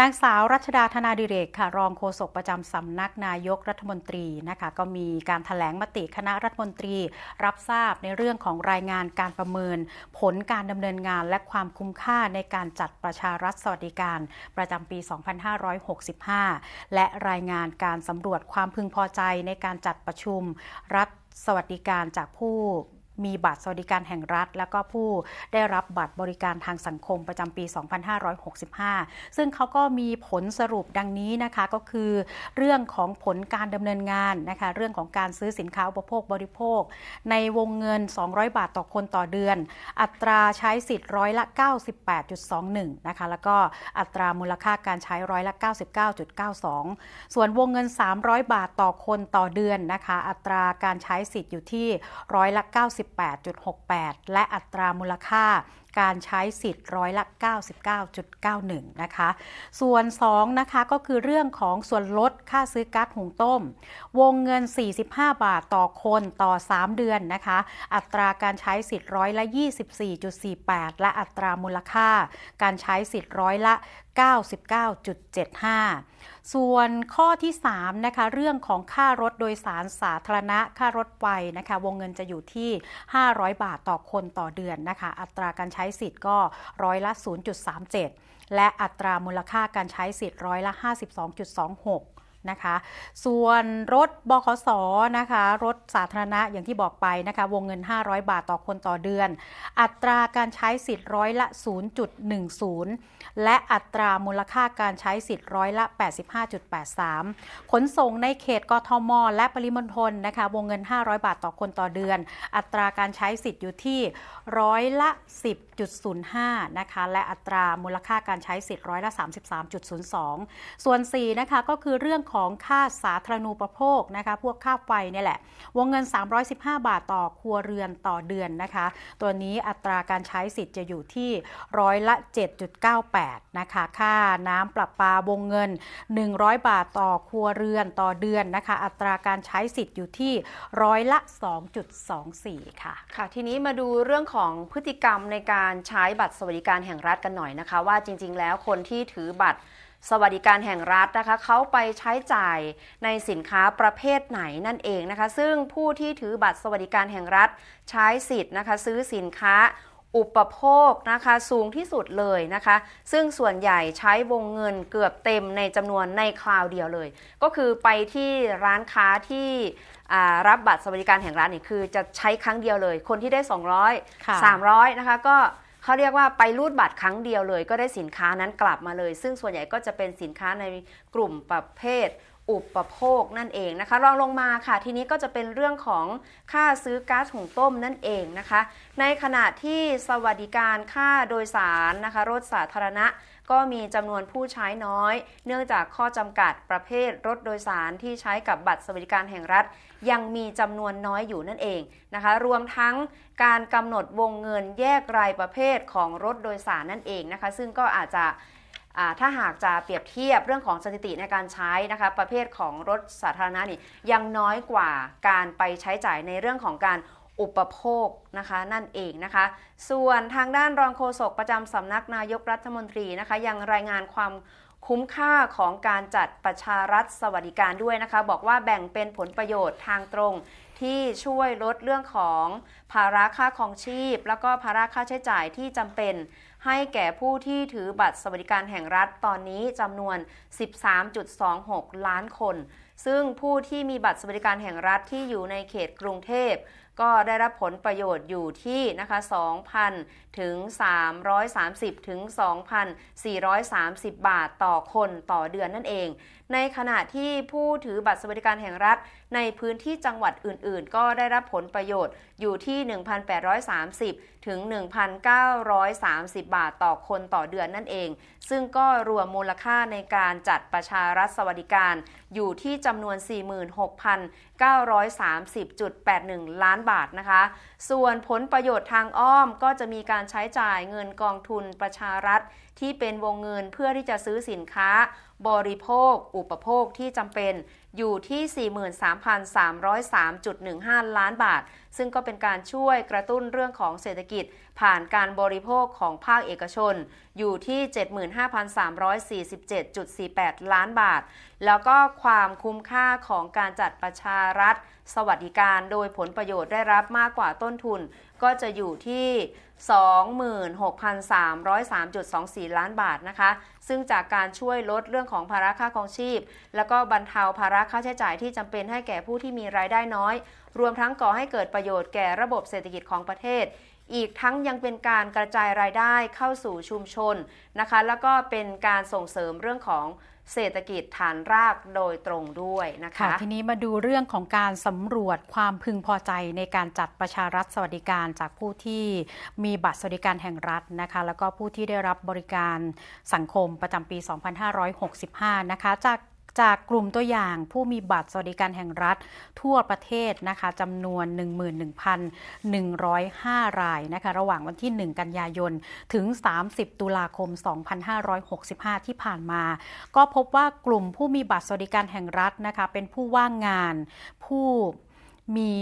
นางสาวรัชดาธนาดิเรกค่ะ รองโฆษกประจำสำนักนายกรัฐมนตรีนะคะก็มีการถแถลงมติคณะรัฐมนตรี รับทราบในเรื่องของรายงานการประเมิน ผลการดำเนินงานและความคุ้มค่าในการจัดประชารัฐสวัสดิการ ประจำปี 2565 และรายงานการสำรวจความพึงพอใจในการจัดประชุมรัฐสวัสดิการจากผู้ มีบัตรสวัสดิการแห่งรัฐ แล้วก็ผู้ได้รับบัตรบริการทางสังคมประจำปี 2565 ซึ่งเขาก็มีผลสรุปดังนี้นะคะก็คือ เรื่องของผลการดำเนินงานนะคะเรื่องของการซื้อสินค้าอุปโภคบริโภค ในวงเงิน 200 บาทต่อคนต่อเดือน อัตราใช้สิทธิ์ร้อยละ 98.21 นะคะแล้วก็อัตรามูลค่าการใช้ร้อยละ 99.92 ส่วนวงเงิน 300 บาทต่อคนต่อเดือนนะคะอัตราการใช้สิทธิ์อยู่ที่ร้อยละ 90 18.68 และอัตรามูลค่า การใช้สิทธิ์ร้อยละ 99.91 นะคะ ส่วน 2 นะคะก็คือเรื่องของส่วนลดค่าซื้อก๊าซหุงต้ม วงเงิน 45 บาทต่อคนต่อ 3 เดือนนะคะ อัตราการใช้สิทธิ์ร้อยละ 24.48 และอัตรามูลค่า การใช้สิทธิ์ร้อยละ 99.75 ส่วนข้อที่ 3 นะคะ เรื่องของค่ารถโดยสารสาธารณะค่ารถไฟนะคะ วงเงินจะอยู่ที่ 500 บาทต่อคนต่อเดือนนะคะ อัตราการใช้ช้สิทธิ์ก็ร้อยละ 0.37 และอัตรามูลค่าการใช้สิทธิ์ร้อยละ 52.26 นะคะ ส่วนรถบขสนะคะ รถสาธารณะอย่างที่บอกไปนะคะ วงเงิน 500 บาทต่อคนต่อเดือน อัตราการใช้สิทธิ์ร้อยละ 0.10 และอัตรามูลค่าการใช้สิทธิ์ร้อยละ 85.83 ขนส่งในเขตกทม และปริมณฑลนะคะ วงเงิน 500 บาทต่อคนต่อเดือน อัตราการใช้สิทธิ์อยู่ที่ร้อยละ 10.05 นะคะ และอัตรามูลค่าการใช้สิทธิ์ร้อยละ 33.02 ส่วน 4 นะคะ ก็คือเรื่องของค่าสาธารณูปโภคนะคะพวกค่าไฟนี่แหละ วงเงิน 315 บาทต่อครัวเรือนต่อเดือนนะคะ ตัวนี้อัตราการใช้สิทธิ์จะอยู่ที่ร้อยละ 7.98 นะคะ ค่าน้ำประปาวงเงิน 100 บาทต่อครัวเรือนต่อเดือนนะคะ อัตราการใช้สิทธิ์อยู่ที่ร้อยละ 2.24 ค่ะ ค่ะ ทีนี้มาดูเรื่องของพฤติกรรมในการใช้บัตรสวัสดิการแห่งรัฐกันหน่อยนะคะ ว่าจริง ๆ แล้วคนที่ถือบัตร สวัสดิการแห่งรัฐนะคะเขาไปใช้จ่ายในสินค้าประเภทไหนนั่นเองนะคะ ซึ่งผู้ที่ถือบัตรสวัสดิการแห่งรัฐใช้สิทธิ์นะคะ ซื้อสินค้าอุปโภคนะคะสูงที่สุดเลยนะคะ ซึ่งส่วนใหญ่ใช้วงเงินเกือบเต็มในจำนวนในคราวเดียวเลย ก็คือไปที่ร้านค้าที่รับบัตรสวัสดิการแห่งรัฐนี่คือจะใช้ครั้งเดียวเลย คนที่ได้ 200 300นะคะก็ เขาเรียกว่าไปรูดบัตรครั้งเดียวเลย ก็ได้สินค้านั้นกลับมาเลย ซึ่งส่วนใหญ่ก็จะเป็นสินค้าในกลุ่มประเภท อุปโภคนั่นเองนะคะรองลงมาค่ะ ทีนี้ก็จะเป็นเรื่องของค่าซื้อก๊าซหุงต้มนั่นเองนะคะ ในขณะที่สวัสดิการค่าโดยสารนะคะ รถสาธารณะก็มีจำนวนผู้ใช้น้อย เนื่องจากข้อจำกัดประเภทรถโดยสารที่ใช้กับบัตรสวัสดิการแห่งรัฐ ยังมีจำนวนน้อยอยู่นั่นเองนะคะ รวมทั้งการกำหนดวงเงินแยกรายประเภทของรถโดยสารนั่นเองนะคะ ซึ่งก็อาจจะ ถ้าหากจะเปรียบเทียบเรื่องของสถิติในการใช้นะคะประเภทของรถสาธารณะนี่ยังน้อยกว่าการไปใช้จ่ายในเรื่องของการอุปโภคนะคะนั่นเองนะคะ ส่วนทางด้านรองโฆษกประจำสำนักนายกรัฐมนตรีนะคะยังรายงานความคุ้มค่าของการจัดประชารัฐสวัสดิการด้วยนะคะ บอกว่าแบ่งเป็นผลประโยชน์ทางตรง ที่ช่วยลดเรื่องของภาระค่าของชีพ แล้วก็ภาระค่าใช้จ่ายที่จำเป็น ให้แก่ผู้ที่ถือบัตรสวัสดิการแห่งรัฐตอนนี้จำนวน 13.26 ล้านคน ซึ่งผู้ที่มีบัตรสวัสดิการแห่งรัฐที่อยู่ในเขตกรุงเทพก็ได้รับผลประโยชน์อยู่ที่นะคะ2,000 ถึง 330 ถึง 2,430 บาทต่อคนต่อเดือนนั่นเอง ในขณะที่ผู้ถือบัตรสวัสดิการแห่งรัฐ ในพื้นที่จังหวัดอื่น ๆ ก็ได้รับผลประโยชน์อยู่ที่ 1,830 ถึง 1,930 บาทต่อคนต่อเดือนนั่นเอง ซึ่งก็รวมมูลค่าในการจัดประชารัฐสวัสดิการ อยู่ที่จำนวน 46,930.81 ล้านบาทนะคะ ส่วนผลประโยชน์ทางอ้อมก็จะมีการใช้จ่ายเงินกองทุนประชารัฐ ที่เป็นวงเงินเพื่อที่จะซื้อสินค้า บริโภค อุปโภคที่จำเป็นอยู่ที่ 43,303.15 ล้านบาท ซึ่งก็เป็นการช่วยกระตุ้นเรื่องของเศรษฐกิจ ผ่านการบริโภคของภาคเอกชน อยู่ที่ 75,347.48 ล้านบาท แล้วก็ความคุ้มค่าของการจัดประชารัฐ สวัสดิการโดยผลประโยชน์ได้รับมากกว่าต้นทุนก็จะอยู่ที่ 26,303.24 ล้านบาทนะคะ ซึ่งจากการช่วยลดเรื่องของภาระค่าครองชีพ แล้วก็บรรเทาภาระค่าใช้จ่ายที่จำเป็นให้แก่ผู้ที่มีรายได้น้อย รวมทั้งก่อให้เกิดประโยชน์แก่ระบบเศรษฐกิจของประเทศ อีกทั้งยังเป็นการกระจายรายได้เข้าสู่ชุมชนนะคะ แล้วก็เป็นการส่งเสริมเรื่องของ เศรษฐกิจฐานรากโดยตรงด้วยนะคะคะ ทีนี้มาดูเรื่องของการสำรวจความพึงพอใจในการจัดประชารัฐสวัสดิการจากผู้ที่มีบัตรสวัสดิการแห่งรัฐนะคะ แล้วก็ผู้ที่ได้รับบริการสังคมประจำปี 2565 นะคะ จาก จากกลุ่มตัวอย่างผู้มีบัตรสวัสดิการแห่งรัฐ ทั่วประเทศนะคะจำนวน 11,105 รายนะคะระหว่างวันที่ 1 กันยายน ถึง 30 ตุลาคม 2565 ที่ผ่านมา ก็พบว่ากลุ่มผู้มีบัตรสวัสดิการแห่งรัฐนะคะเป็นผู้ว่างงานผู้ มี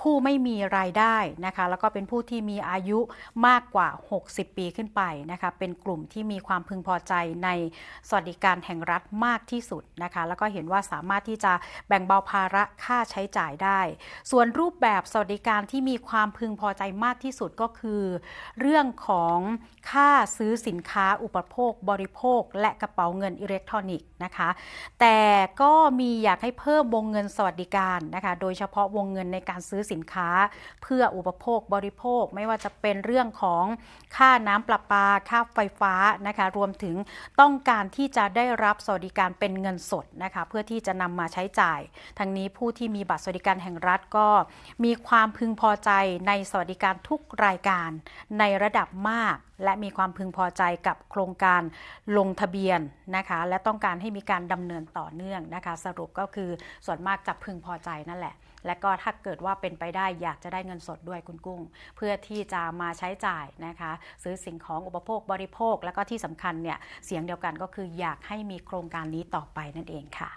ผู้ไม่มีรายได้นะคะ แล้วก็เป็นผู้ที่มีอายุมากกว่า 60 ปีขึ้นไปนะคะ เป็นกลุ่มที่มีความพึงพอใจในสวัสดิการแห่งรัฐมากที่สุดนะคะ แล้วก็เห็นว่าสามารถที่จะแบ่งเบาภาระค่าใช้จ่ายได้ ส่วนรูปแบบสวัสดิการที่มีความพึงพอใจมากที่สุดก็คือ เรื่องของค่าซื้อสินค้าอุปโภค บริโภค และกระเป๋าเงินอิเล็กทรอนิกส์นะคะ แต่ก็มีอยากให้เพิ่มวงเงินสวัสดิการนะคะ โดยเฉพาะวงเงินในการซื้อสินค้า เพื่ออุปโภคบริโภคไม่ว่าจะเป็นเรื่องของค่าน้ำประปา ค่าไฟฟ้านะคะรวมถึงต้องการที่จะได้รับสวัสดิการเป็นเงินสดนะคะเพื่อที่จะนำมาใช้จ่าย ทั้งนี้ผู้ที่มีบัตรสวัสดิการแห่งรัฐก็ มีความพึงพอใจในสวัสดิการทุกรายการในระดับมาก และมีความพึงพอใจกับโครงการลงทะเบียนนะคะ และต้องการให้มีการดำเนินต่อเนื่องนะคะ สรุปก็คือส่วนมากจะพึงพอใจนั่นแหละ และก็ถ้าเกิดว่าเป็นไปได้อยากจะได้เงินสดด้วยคุณกุ้ง เพื่อที่จะมาใช้จ่ายนะคะ ซื้อสิ่งของอุปโภคบริโภค แล้วก็ที่สำคัญเนี่ยเสียงเดียวกันก็คืออยากให้มีโครงการนี้ต่อไปนั่นเองค่ะ